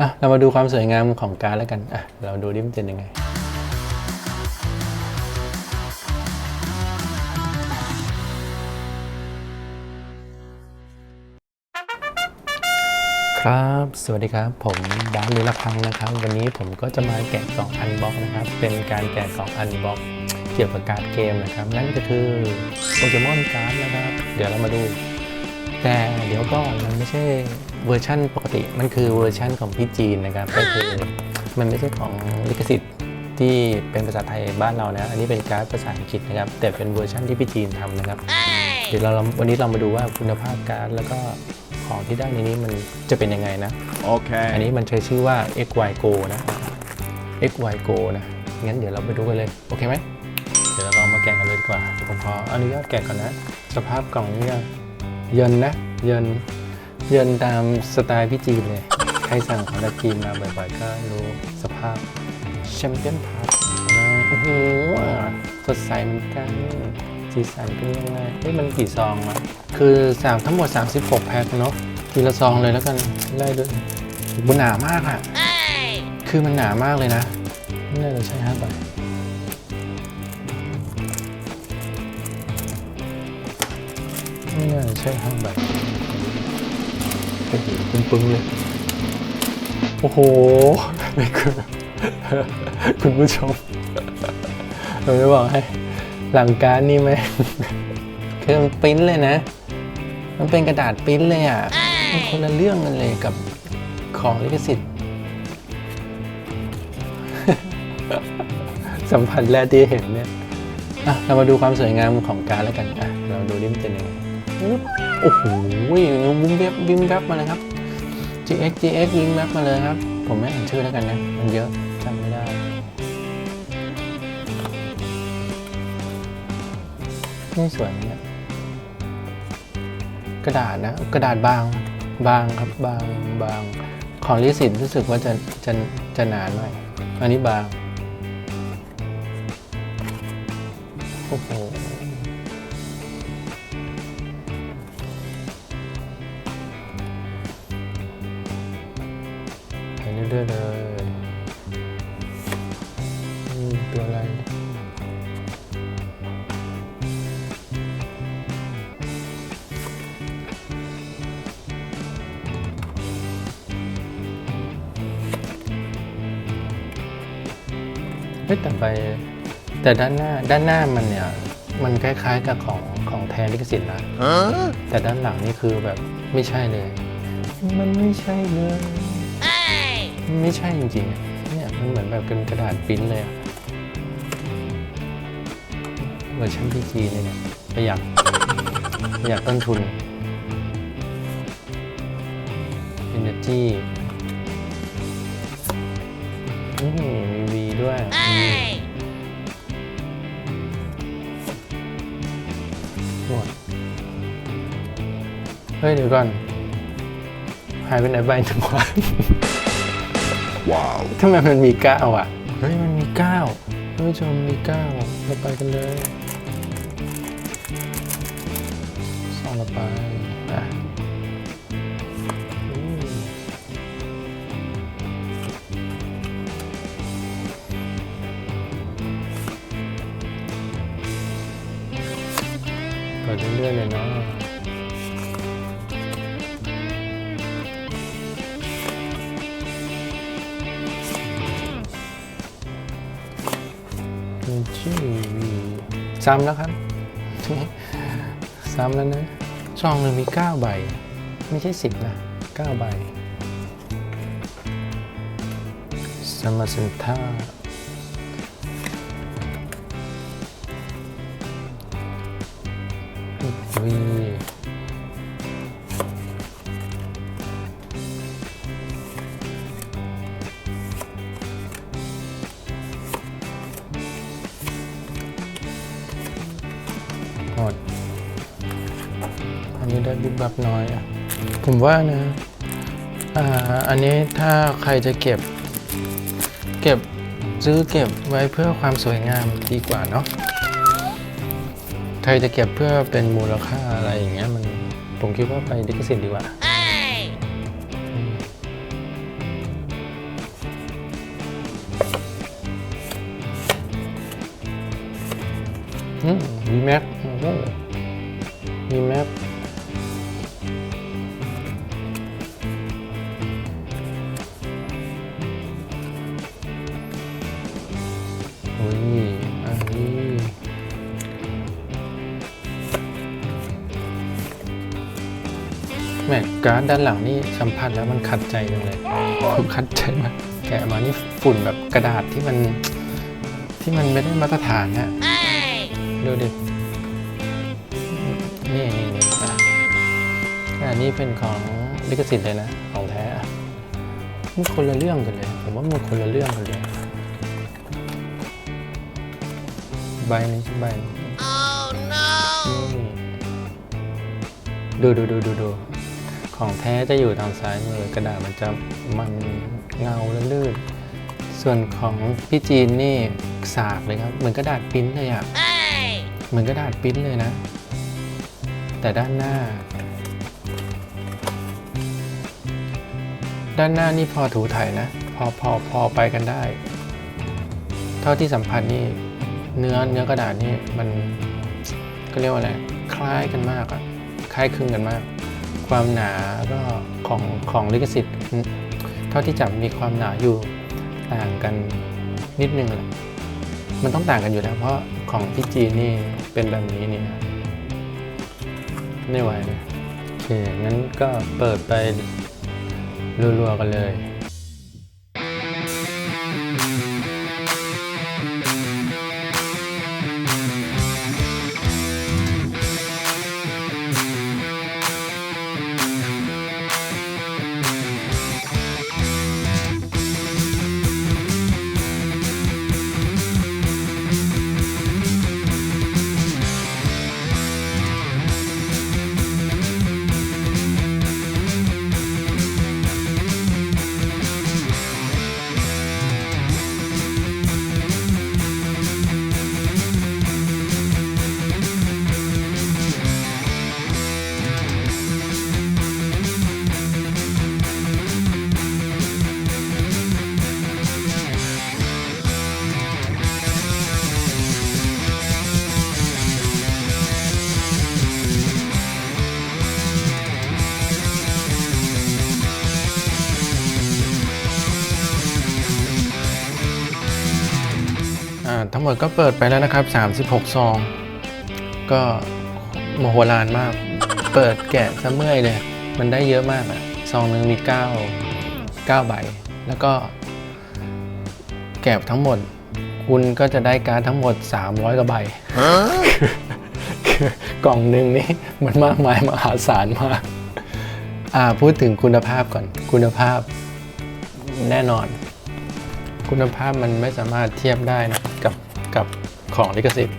อะเรามาดูความสวยงามของการดแล้วกันอะเราดูดิมันเป็นยังไงครับ สวัสดีครับ ผมบาสลุลพังนะครับ วันนี้ผมก็จะมาแกะกล่องอันบ็อกนะครับ เป็นการแกะกล่องอันบ็อกเกี่ยวกับการ์ดเกมนะครับ นั่นก็คือโปเกมอนการ์ดนะครับ เดี๋ยวเรามาดู แต่เดี๋ยวก่อนมันไม่ใช่ เวอร์ชั่นปกติมันคือเวอร์ชั่นของพี่จีนนะครับก็คือมันไม่ใช่ของลิขสิทธิ์ที่เป็นภาษาไทยบ้านเรานะ อันนี้เป็นการ์ดภาษาอังกฤษนะครับ แต่เป็นเวอร์ชั่นที่พี่จีนทำนะครับ เดี๋ยวเราวันนี้เรามาดูว่าคุณภาพการ์ดแล้วก็ของที่ได้ในนี้มันจะเป็นยังไงนะ Okay. อันนี้มันใช้ชื่อว่า XY Go นะ XY Go นะ งั้นเดี๋ยวเราไปดูกันเลย โอเคไหม เดี๋ยวเราลองมาแกะกันเลยดีกว่า ผมขออนุญาตแกะก่อนนะ สภาพกล่องนี่ก็เยินนะ เยิน เยินตามสไตล์พี่จีนเลย ใครสั่งของตะจีนมาบ่อยๆ ก็รู้สภาพแชมเปี้ยนพาร์ทโอ้โหสดใสเหมือนกันสีสันเป็นยังไงเฮ้ยมันกี่ซองอะคือสั่งทั้งหมด 36 แพ็คเนาะทีละซองเลยแล้วกันไล่ด้วยมันหนามากอะคือมันหนามากเลยนะไม่น่าจะใช่ห้าใบไม่น่าจะใช่ห้าใบ โอ้โหปึ้งๆเลย โอ้โหไม่คือคุณผู้ชมเราจะบอกให้หลังการดนี่ไหมคือมันปริ้นเลยนะ มันเป็นกระดาษปริ้นเลยอะมันคนละเรื่องกันเลยกับของลิขสิทธิ์สัมผัสแรกที่เห็นเนี่ย อะ เรามาดูความสวยงามของการดแล้วกัน อะ เราดูดิมันเป็นยังไงปึ๊บโอ้โหวิ้มแวบวิ้มแวบมาเลยครับ GX GX วิ้มแวบมาเลยครับ ผมไม่อ่านชื่อแล้วกันนะ มันเยอะจำไม่ได้ นี่สวยเนี่ยกระดาษนะ กระดาษบางบางครับบางบางของลิสิตรู้สึกว่าจะจะจะหนาหน่อย อันนี้บาง โอ้โห เรื่อยๆเลยนี่ตัวอะไรเฮ้ยแต่ไปแต่ด้านหน้าด้านหน้ามันเนี่ย มันคล้ายๆกับของของแทนลิขสิทธิ์นะ Huh? แต่ด้านหลังนี่คือแบบไม่ใช่เลย มันไม่ใช่เลยมัน ไม่ใช่จริงๆ เนี่ยมันเหมือนแบบเป็นกระดาษปริ้นเลยอะเวอร์ชันพีจีเลยเนี่ยประหยัดประหยัดต้นทุน Energy อืมมีวีด้วยหมดเฮ้ยเดี๋ยวก่อน หายไปไหนใบหนึ่งวะ Wow. ทำไมมันมีเก้าอะ เฮ้ยมันมีเก้าท่านผู้ชมมีเก้าเราไปกันเลยสองเราไปอะอืมเปิดเรื่อยๆเลยเนาะ ซ้ำแล้วครับ ซ้ำแล้วนะซองหนึ่งมี 9 ใบ ไม่ใช่ 10 นะ 9 ใบสมาสินท่า อันนี้ได้บิ๊กบับน้อยอะผมว่านะอ่าอันนี้ถ้าใครจะเก็บ เก็บซื้อเก็บไว้เพื่อความสวยงามดีกว่าเนาะใครจะเก็บเพื่อเป็นมูลค่าอะไรอย่างเงี้ยมันผมคิดว่าไปดิจิสิทนดีกว่าอืมวีแม็กซ์ มีแม็กโอ้ยอันนี้ แม็กการ์ดด้านหลังนี่สัมผัสแล้วมันขัดใจจังเลยผมขัดใจมากแกะมานี่ฝุ่นแบบกระดาษที่มันที่มันไม่ได้มาตรฐานฮะดูดิ นนี้เป็นของลิขสิทธิ์เลยนะ ของแท้อะมันคนละเรื่องกันเลย ผมว่ามันคนละเรื่องกันเลยใบนี้ใช่ใบนี้นี่ดูดูดูดูดูของแท้จะอยู่ทางซ้ายมือกระดาษมันจะมันเงาและลื่น ส่วนของพี่จีนนี่สากเลยครับ เหมือนกระดาษปริ้นเลยอะ เหมือนกระดาษปริ้นเลยนะ แต่ด้านหน้า ด้านหน้านี่พอถูถ่ายนะ พอพอพอไปกันได้ เท่าที่สัมผัสนี่เนื้อเนื้อกระดาษนี่มันก็เรียกว่าอะไรคล้ายกันมากอะคล้ายคลึงกันมาก ความหนาก็ของของลิขสิทธิ์ เท่าที่จับมีความหนาอยู่ต่างกันนิดนึงแหละมันต้องต่างกันอยู่แล้วเพราะของพี่จีนี่เป็นแบบนี้นี่ไม่ไหวโอเคงั้นก็เปิดไป รัวๆกันเลย หมดก็เปิดไปแล้วนะครับ 36 ซอง ก็โมโหลานมาก เปิดแกะซะเมื่อยเลย มันได้เยอะมากอะซองหนึ่งมี 9 9 ใบ แล้วก็ แกะทั้งหมด คุณก็จะได้การดทั้งหมด 300กว่าใบคือกล่องหนึ่งนี่มันมากมายมหาศาลมากอ่าพูดถึงคุณภาพก่อน คุณภาพแน่นอน คุณภาพมันไม่สามารถเทียบได้นะ กับของลิขสิทธิ์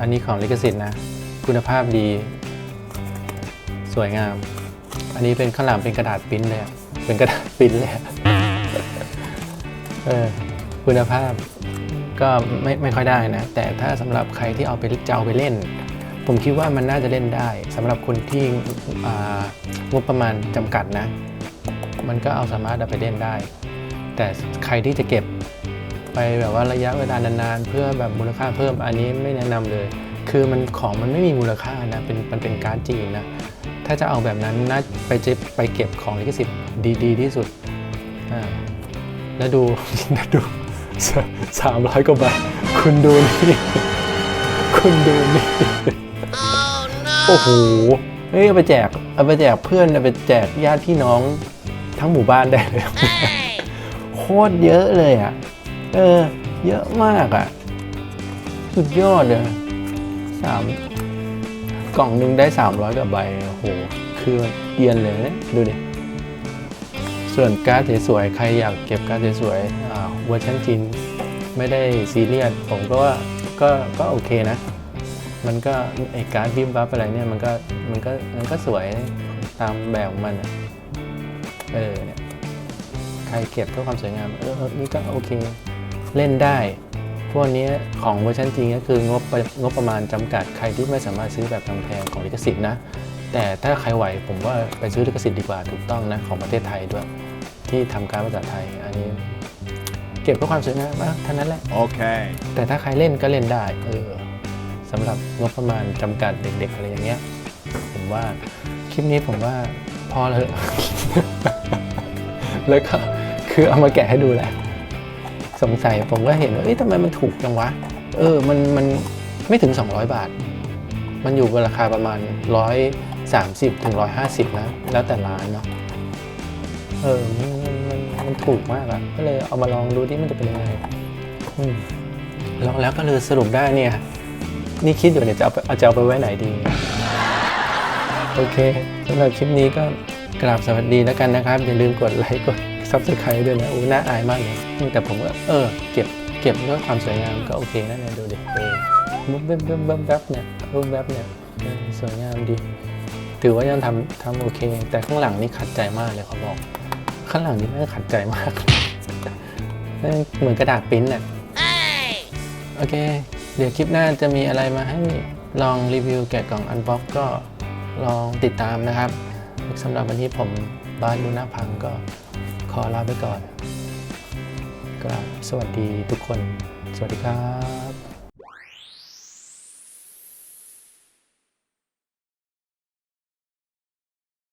อันนี้ของลิขสิทธิ์นะ คุณภาพดี สวยงาม อันนี้เป็นข้างหลังเป็นกระดาษปิ้นเลย เป็นกระดาษปิ้นเลยเออคุณภาพก็ไม่ไม่ค่อยได้นะ แต่ถ้าสำหรับใครที่เอาไปจะเอาไปเล่น ผมคิดว่ามันน่าจะเล่นได้สำหรับคนที่งบประมาณจำกัดนะ มันก็เอาสามารถเอาไปเล่นได้ แต่ใครที่จะเก็บไปแบบว่าระยะเวลานานๆ เพื่อแบบมูลค่าเพิ่มอันนี้ไม่แนะนำเลย คือมันของมันไม่มีมูลค่านะเป็นมันเป็นการดจีนนะถ้าจะเอาแบบนั้นน่าไปเจ็บไปเก็บของลิขสิทธิ์ดีๆ ที่สุดอ่าแล้วดูแล้วดูสามร้อยกว่าบาทคุณดูนี่คุณดูนี่โอ้โหเฮ้ยเอาไปแจกเอาไปแจกเพื่อนเอาไปแจกญาติพี่น้องทั้งหมู่บ้านได้เลยโคตรเยอะเลยอะ เออ เยอะมากอะ สุดยอดเลยสามกล่องหนึ่งได้สามร้อยกว่าใบโอ้โห คือเอียนเลยนะดูดิ ส่วนการ์ดสวยๆ ใครอยากเก็บการ์ดสวยๆอ่าเวอร์ชันจีนไม่ได้ซีเรียส ผมก็ว่าก็ก็โอเคนะ มันก็ไอการ์ดบิมบัฟอะไรเนี่ย มันก็มันก็มันก็สวยตามแบบของมันอะเออเนี่ย ใครเก็บเพื่อความสวยงามเออเออนี่ก็โอเค เล่นได้ พวกนี้ของเวอร์ชันจริงก็คืองบประงบประมาณจำกัดใครที่ไม่สามารถซื้อแบบแพงๆของลิขสิทธิ์นะ แต่ถ้าใครไหวผมว่าไปซื้อลิขสิทธิ์ดีกว่าถูกต้องนะของประเทศไทยด้วย ที่ทำการภาษาไทยอันนี้เก็บเพื่อความสวยงามอะเท่านั้นแหละ Okay. แต่ถ้าใครเล่นก็เล่นได้เออสำหรับงบประมาณจำกัดเด็กๆอะไรอย่างเงี้ย ผมว่าคลิปนี้ผมว่าพอเลย แล้วก็คือเอามาแกะให้ดูแหละ สงสัยผมก็เห็นว่าเอ๊ะทำไมมันถูกจังวะ เออ มันมันไม่ถึง 200 บาท มันอยู่บนราคาประมาณ 130ถึง150 นะ แล้วแต่ร้านเนาะ เออ มันมันมันมันถูกมากอะก็เลยเอามาลองดูที่มันจะเป็นยังไงอืมลองแล้วก็เลยสรุปได้เนี่ย นี่คิดอยู่เนี่ยจะเอาจะเอาไปไว้ไหนดี โอเคสำหรับคลิปนี้ก็ ราบสวัสดีแล้วกันนะครับ อย่าลืมกดไลค์กดซับสไครต์ด้วยนะอู้น่าอายมากเลยแต่ผมก็เออ เก็บเก็บด้วยความสวยงามก็โอเคนะเนี่ยดูดิเออบุ๊บแบ๊บแบ๊บแบ๊บแบบเนี่ยบุ๊บแบบเนี่ยสวยงามดี ถือว่ายังทำทำโอเค แต่ข้างหลังนี่ขัดใจมากเลยเขาบอก ข้างหลังนี่ไม่ขัดใจมากเหมือนกระดาษปริ้นน่ะโอเค เดี๋ยวคลิปหน้าจะมีอะไรมาให้ลองรีวิวแกะกล่องอันบ็อกก็ลองติดตามนะครับ สำหรับวันนี้ผมบ้านบุญนาพังก็ขอลาไปก่อนก็สวัสดีทุกคน สวัสดีครับ